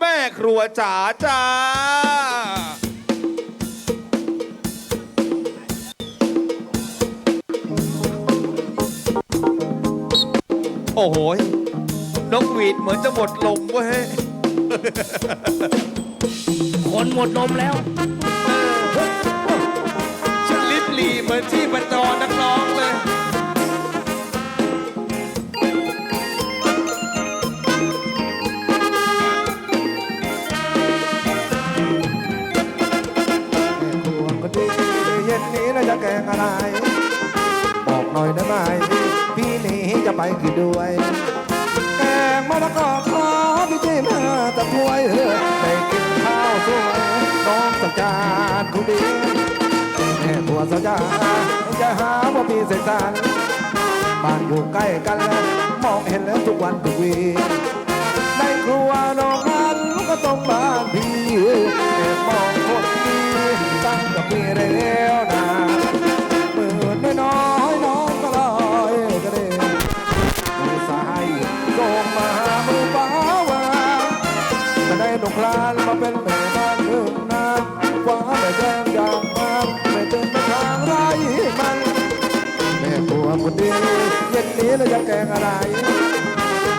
แม่ครัวจ๋าจ้า โอ้โหยนกหวีดเหมือนจะหมดลมเว้ย คนหมดลมแล้ว ฉันลิบหลีเหมือนที่ประจรนัก อะไร บอกหน่อยได้ไหม พี่นี้จะไปกินด้วย แกงมะละกอทอพี่จิ้มตะถ้วยเออได้กินข้าวสวยน้องสักจานคุณดีแม่ครัวสักจาจะหาว่าพี่เสกสรรบ้านอยู่ใกล้กันแล้วมองเห็นแล้วทุกวันทุกวีในครัวน้อง วคนดีเย็นนี้เราจะแกงอะไร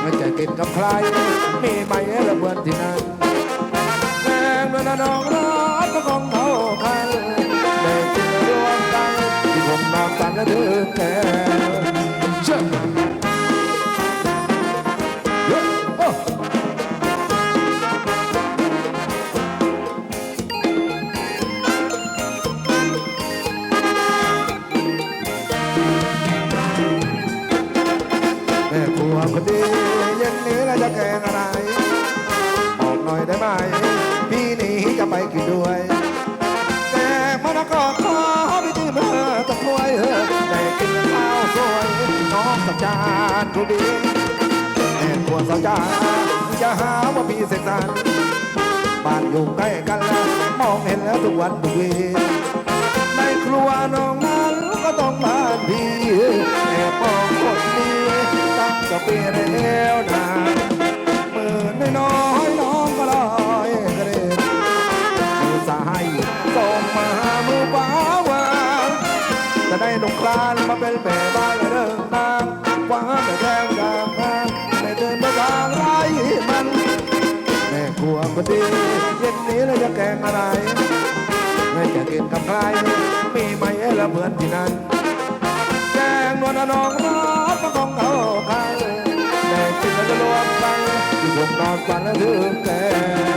ไม่จะกินกับใคร มีไหมระเบิดที่นั่นแกงด้วยนะน้องรักก็คงเท่ากันได้กินรวมกันที่ผมนอนฝันและดื่มแกเครัวคนดีเย็นนี้เราจะแกงอะไรบอกหน่อยได้ไหม พี่นี้จะไปกินด้วยแกงมะละกอทอพี่ที่เมื่อตะกรวยเออได้กินข้าวสวยน้องสักจานทุดีแม่ครัวสักจานจะหาว่าพี่เสกสรรบ้านอยู่ใกล้กันแล้วมองเห็นแล้วทุกวันทุกวีในครัวน้องนั้นก็ต้องบ้านพี่ แล้วนะมือน้อยน้องก็ลอยกระเด็นมือซ้ายส่งมาหามือขวาวางจะได้ลงคลานมาเป็นแม่บ้านและเดินนางฟ้าแต่แดงดางมากไม่เดินไปทางไรมันแม่ครัวคนดีเย็นนี้เราจะแกงอะไรไม่จะกินกับใครมีไหมเอละเพื่อนที่นั่นแกงนวลน้อง ที่ผ